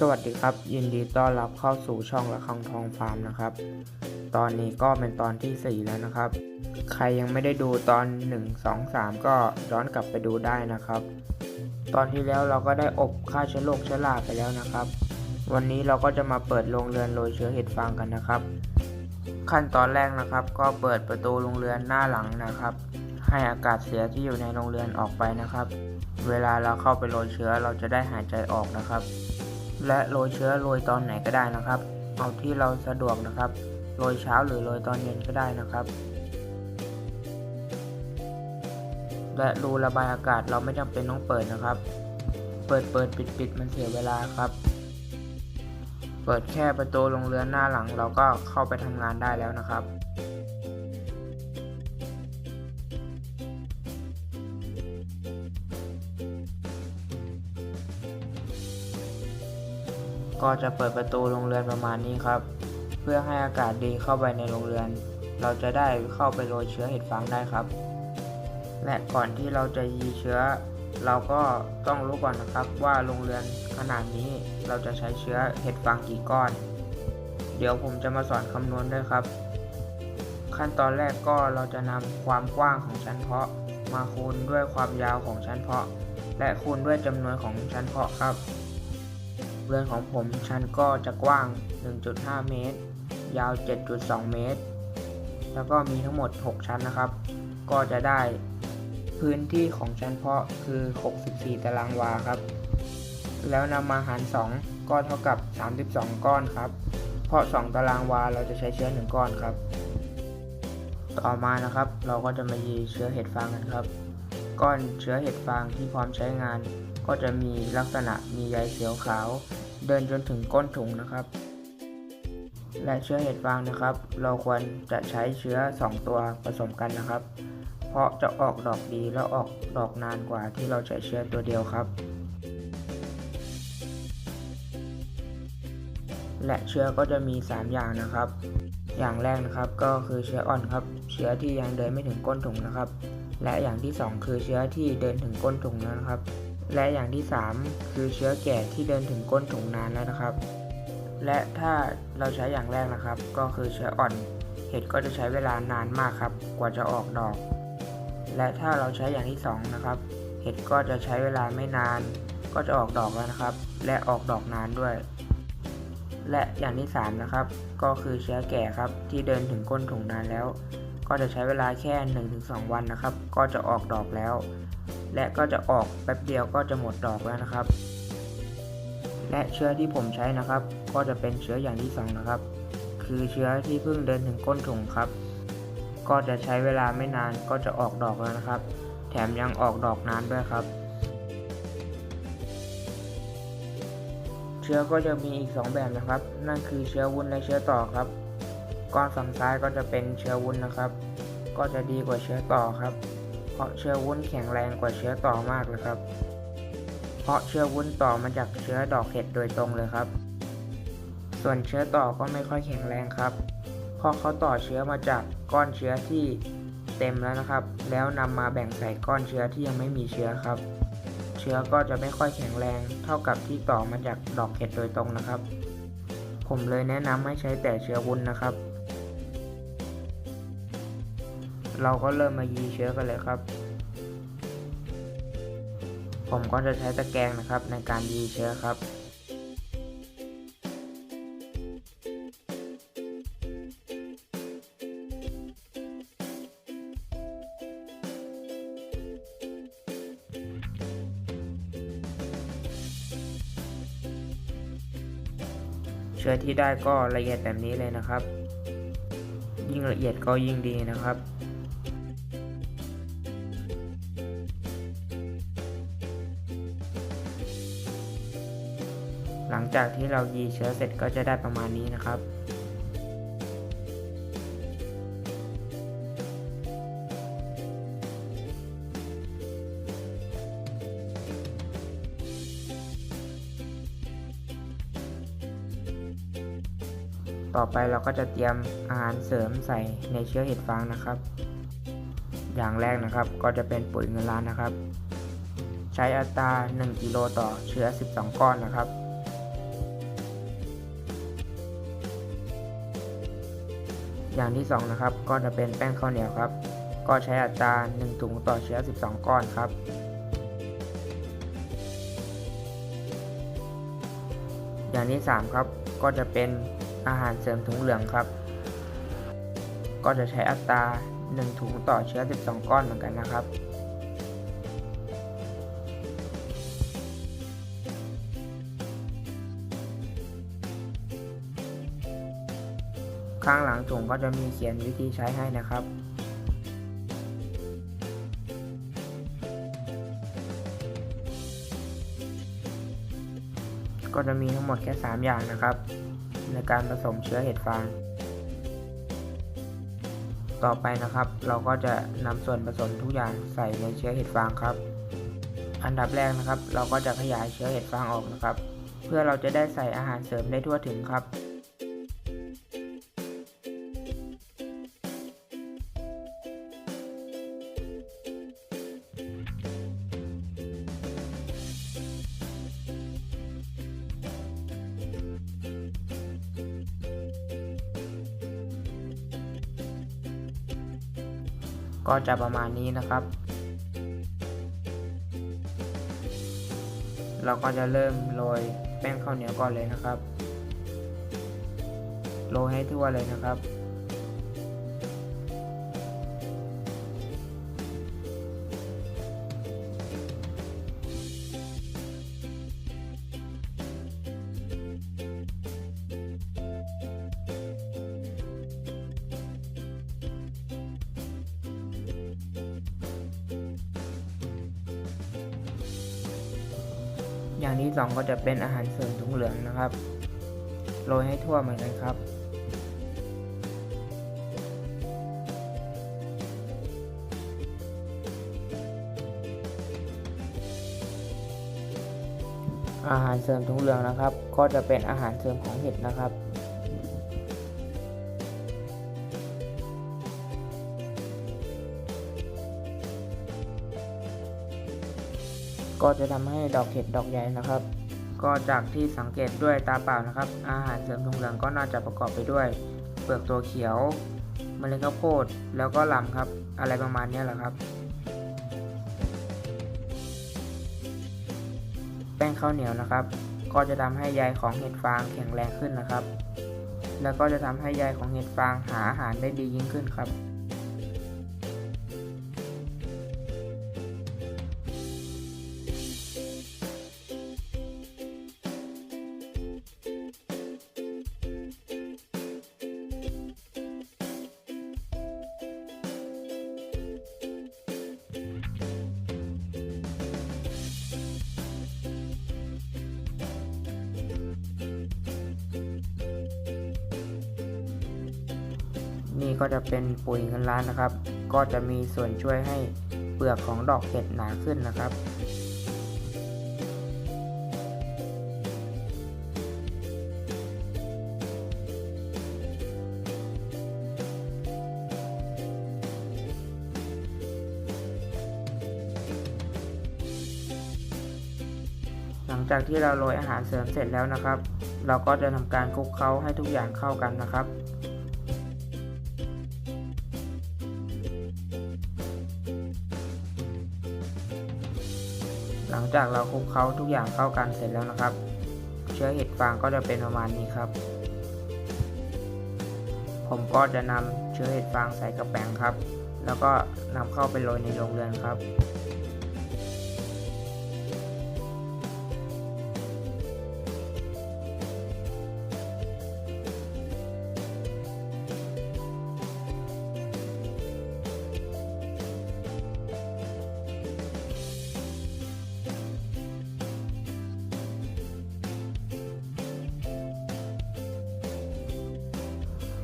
สวัสดีครับ ยินดีต้อนรับเข้าสู่ช่องละคังทองฟาร์มนะครับ ตอนนี้ก็เป็นตอนที่ 4 แล้วนะครับ ใครยังไม่ได้ดูตอน 1 2 3 ก็ย้อนกลับไปดูได้นะครับ ตอนที่แล้วเราก็ได้อบฆ่าเชื้อโรคเชื้อราไปแล้วนะครับ วันนี้เราก็จะมาเปิดโรงเรือนโรยเชื้อเห็ดฟางกันนะครับ ขั้นตอนแรกนะครับ ก็เปิดประตูโรงเรือนหน้าหลังนะครับ ให้อากาศเสียที่อยู่ในโรงเรือนออกไปนะครับ เวลาเราเข้าไปโรยเชื้อเราจะได้หายใจออกนะครับ และโรยเชื้อโรยตอนไหนก็ได้นะครับ เอาที่เราสะดวกนะครับ โรยเช้าหรือโรยตอนเย็นก็ได้นะครับ และรูระบายอากาศเราไม่จำเป็นต้องเปิดนะครับ เปิดเปิดปิดปิดมันเสียเวลาครับ เปิดแค่ประตูโรงเรือนหน้าหลังเราก็เข้าไปทำงานได้แล้วนะครับ ก็จะเปิดประตูโรงเรือนประมาณนี้ครับ เพื่อให้อากาศดีเข้าไปในโรงเรือน เราจะได้เข้าไปโรยเชื้อเห็ดฟางได้ครับ และก่อนที่เราจะยีเชื้อ เราก็ต้องรู้ก่อนนะครับว่าโรงเรือนขนาดนี้เราจะใช้เชื้อเห็ดฟางกี่ก้อน เดี๋ยวผมจะมาสอนคำนวณด้วยครับ ขั้นตอนแรกก็เราจะนำความกว้างของชั้นเพาะ มาคูณด้วยความยาวของชั้นเพาะ และคูณด้วยจำนวนของชั้นเพาะครับ เรือนของผมชั้นก็จะกว้าง 1.5 เมตร ยาว 7.2 เมตร แล้วก็มีทั้งหมด 6 ชั้นนะครับ ก็จะได้พื้นที่ของชั้นเพาะคือ 64 ตารางวาครับ แล้วนำมาหาร 2 ก็เท่ากับ 32 ก้อนครับ เพราะ 2 ตารางวาเราจะใช้เชื้อ 1 ก้อนครับ ต่อมานะครับ เราก็จะมายีเชื้อเห็ดฟางกันครับ ก้อนเชื้อเห็ดฟางที่พร้อมใช้งาน ก็จะมีลักษณะมีใยเขียวขาว เดินจนถึงก้นถุงนะครับ และเชื้อเห็ดฟางนะครับ เราควรจะใช้เชื้อ 2 ตัวผสมกันนะครับ เพราะจะออกดอกดีและออกดอกนานกว่าที่เราใช้เชื้อตัวเดียวครับ และเชื้อก็จะมี 3 อย่างนะครับ อย่างแรกนะครับก็คือเชื้ออ่อนครับ เชื้อที่ยังเดินไม่ถึงก้นถุงนะครับ และอย่างที่ 2 คือเชื้อที่เดินถึงก้นถุงแล้วนะครับ และอย่างที่ 3 คือเชื้อแก่ที่เดินถึงก้นถุงนานแล้วนะครับ และถ้าเราใช้อย่างแรกนะครับ ก็คือเชื้ออ่อน เห็ดก็จะใช้เวลานานมากครับ กว่าจะออกดอก และถ้าเราใช้อย่างที่ 2 นะครับ เห็ดก็จะใช้เวลาไม่นาน ก็จะออกดอกแล้วนะครับ และออกดอกนานด้วย และอย่างที่ 3 นะครับ ก็คือเชื้อแก่ครับที่เดินถึงก้นถุงนานแล้ว ก็จะใช้เวลาแค่ 1-2 วันนะครับ ก็จะออกดอกแล้ว และก็จะออกแป๊บเดียวก็จะหมดดอกแล้วนะครับ และเชื้อที่ผมใช้นะครับ ก็จะเป็นเชื้ออย่างที่2นะครับ คือเชื้อที่เพิ่งเดินถึงก้นถุงครับ ก็จะใช้เวลาไม่นานก็จะออกดอกแล้วนะครับ แถมยังออกดอกนานด้วยครับ เชื้อก็จะมีอีก 2 แบบนะครับ นั่นคือเชื้อวุ้นและเชื้อต่อครับก้อนฝั่งซ้ายก็จะเป็นเชื้อวุ้นนะครับ ก็จะดีกว่าเชื้อต่อครับ เพราะเชื้อวุ้นแข็งแรงกว่าเชื้อต่อมากเลยครับ เพราะเชื้อวุ้นต่อมาจากเชื้อดอกเห็ดโดยตรงเลยครับ ส่วนเชื้อต่อก็ไม่ค่อยแข็งแรงครับ เพราะเขาต่อเชื้อมาจากก้อนเชื้อที่เต็มแล้วนะครับ แล้วนำมาแบ่งใส่ก้อนเชื้อที่ยังไม่มีเชื้อครับ เชื้อก็จะไม่ค่อยแข็งแรงเท่ากับที่ต่อมาจากดอกเห็ดโดยตรงนะครับ ผมเลยแนะนำให้ใช้แต่เชื้อวุ้นนะครับ เราก็เริ่มมายีเชื้อกันเลยครับ ผมก็จะใช้ตะแกรงนะครับในการยีเชื้อครับเชื้อที่ได้ก็ละเอียดแบบนี้เลยนะครับ ยิ่งละเอียดก็ยิ่งดีนะครับ จากที่เรายีเชื้อเสร็จก็จะได้ประมาณนี้นะครับ ต่อไปเราก็จะเตรียมอาหารเสริมใส่ในเชื้อเห็ดฟางนะครับ อย่างแรกนะครับก็จะเป็นปุ๋ยเงินล้านนะครับ ใช้อัตรา 1 กิโลต่อเชื้อ 12 ก้อนนะครับ อย่างที่ 2 นะครับ ก็จะเป็นแป้งข้าวเหนียวครับ ก็ใช้อัตรา1ถุงต่อเชื้อ 12 ก้อนครับ อย่างที่ 3 ครับ ก็จะเป็นอาหารเสริมถุงเหลืองครับ ก็จะใช้อัตรา1ถุงต่อเชื้อ 12 ก้อนเหมือนกันนะครับ ข้างหลังถุงก็จะมีเขียนวิธีใช้ให้นะครับ ก็จะมีทั้งหมดแค่ 3 อย่างนะครับ ในการผสมเชื้อเห็ดฟาง ต่อไปนะครับ เราก็จะนำส่วนผสมทุกอย่างใส่ในเชื้อเห็ดฟางครับ อันดับแรกนะครับ เราก็จะขยายเชื้อเห็ดฟางออกนะครับ เพื่อเราจะได้ใส่อาหารเสริมได้ทั่วถึงครับ ก็จะประมาณนี้นะครับ เราก็จะเริ่มโรยแป้งข้าวเหนียวก่อนเลยนะครับ โรยให้ทั่วเลยนะครับ อย่างที่สองก็จะเป็นอาหารเสริมถุงเหลืองนะครับ โรยให้ทั่วเหมือนกันครับ อาหารเสริมถุงเหลืองนะครับ ก็จะเป็นอาหารเสริมของเห็ดนะครับ ก็จะทำให้ดอกเห็ดดอกใหญ่นะครับ ก็จากที่สังเกตด้วยตาเปล่านะครับ อาหารเสริมถุงเหลืองก็น่าจะประกอบไปด้วย เปลือกตัวเขียวเมล็ดข้าวโพดแล้วก็ลำครับ อะไรประมาณนี้แหละครับ แป้งข้าวเหนียวนะครับ ก็จะทำให้ใยของเห็ดฟางแข็งแรงขึ้นนะครับ แล้วก็จะทำให้ใยของเห็ดฟางหาอาหารได้ดียิ่งขึ้นครับ นี่ก็จะเป็นปุ๋ยเงินล้านนะครับ ก็จะมีส่วนช่วยให้เปลือกของดอกเห็ดหนาขึ้นนะครับหลังจากที่เราโรยอาหารเสริมเสร็จแล้วนะครับ เราก็จะทำการคลุกเคล้าให้ทุกอย่างเข้ากันนะครับ จากเราคลุกเคล้าทุกอย่างเข้ากันเสร็จแล้วนะครับ เชื้อเห็ดฟางก็จะเป็นประมาณนี้ครับ ผมก็จะนำเชื้อเห็ดฟางใส่กระแป้งครับ แล้วก็นำเข้าไปโรยในโรงเรือนครับ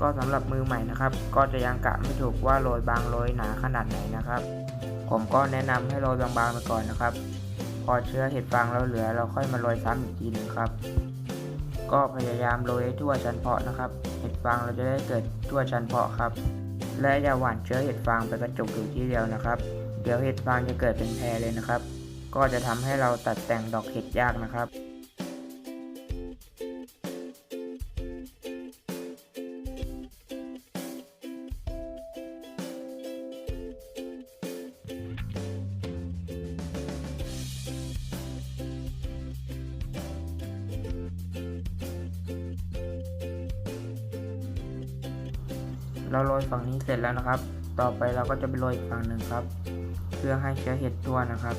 ก็สำหรับมือใหม่นะครับ ก็จะยังกะไม่ถูกว่าโรยบางโรยหนาขนาดไหนนะครับ ผมก็แนะนำให้โรยบางๆไปก่อนนะครับ พอเชื้อเห็ดฟางเราเหลือเราค่อยมาโรยซ้ำอีกทีหนึ่งครับก็พยายามโรยให้ทั่วชั้นเพาะนะครับ เห็ดฟางเราจะได้เกิดทั่วชั้นเพาะครับ และอย่าหว่านเชื้อเห็ดฟางไปกระจุกอยู่ที่เดียวนะครับ เดี๋ยวเห็ดฟางจะเกิดเป็นแพรเลยนะครับ ก็จะทำให้เราตัดแต่งดอกเห็ดยากนะครับ นี้เสร็จแล้วนะครับ ต่อไปเราก็จะไปโรยอีกฝั่งหนึ่งครับ เพื่อให้เชื้อเห็ดทั่วนะครับ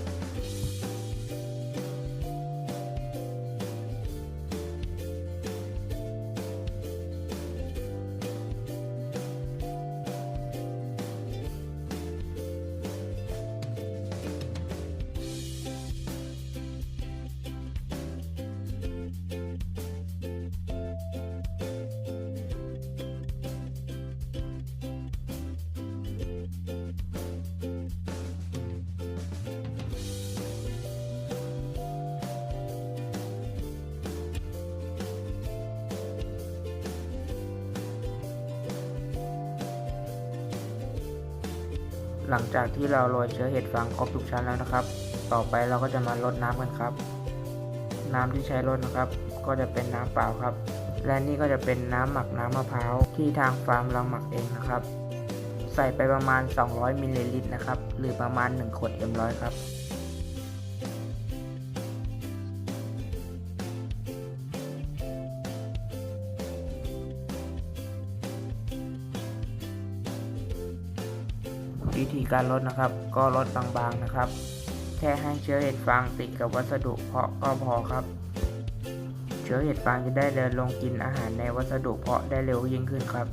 หลังจากที่เราโรยเชื้อเห็ดฟางครบทุกชั้นแล้วนะครับ ต่อไปเราก็จะมาลดน้ำกันครับ น้ำที่ใช้ลดนะครับ ก็จะเป็นน้ำเปล่าครับ และนี่ก็จะเป็นน้ำหมักน้ำมะพร้าวที่ทางฟาร์มเราหมักเองนะครับ ใส่ไปประมาณ 200มิลลิลิตรนะครับ หรือประมาณ 1 ขวด M100 ครับ วิธีการลดนะครับ ก็ลดบางๆนะครับ แค่ให้เชื้อเห็ดฟางติดกับวัสดุเพาะก็พอครับ เชื้อเห็ดฟางจะได้เดินลงกินอาหารในวัสดุเพาะได้เร็วยิ่งขึ้นครับ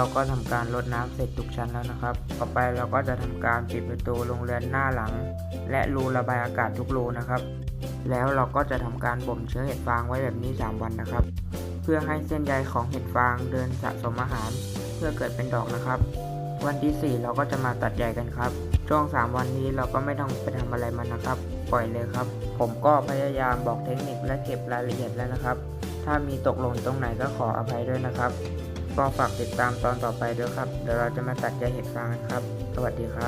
เราก็ทำการรดน้ำเสร็จทุกชั้นแล้วนะครับ ต่อไปเราก็จะทำการปิดประตูโรงเรือนหน้าหลัง และรูระบายอากาศทุกรูนะครับ แล้วเราก็จะทำการบ่มเชื้อเห็ดฟางไว้แบบนี้ 3 วันนะครับ เพื่อให้เส้นใยของเห็ดฟางเดินสะสมอาหาร เพื่อเกิดเป็นดอกนะครับ วันที่ 4 เราก็จะมาตัดใยกันครับ ช่วง 3 วันนี้เราก็ไม่ต้องไปทำอะไรมันนะครับ ปล่อยเลยครับ ผมก็พยายามบอกเทคนิคและเก็บรายละเอียดแล้วนะครับ ถ้ามีตกหล่นตรงไหนก็ขออภัยด้วยนะครับ ก็ฝากติดตามตอนต่อไปด้วยครับ เดี๋ยวเราจะมาตัดแยเห็ดฟางกันครับ สวัสดีครับ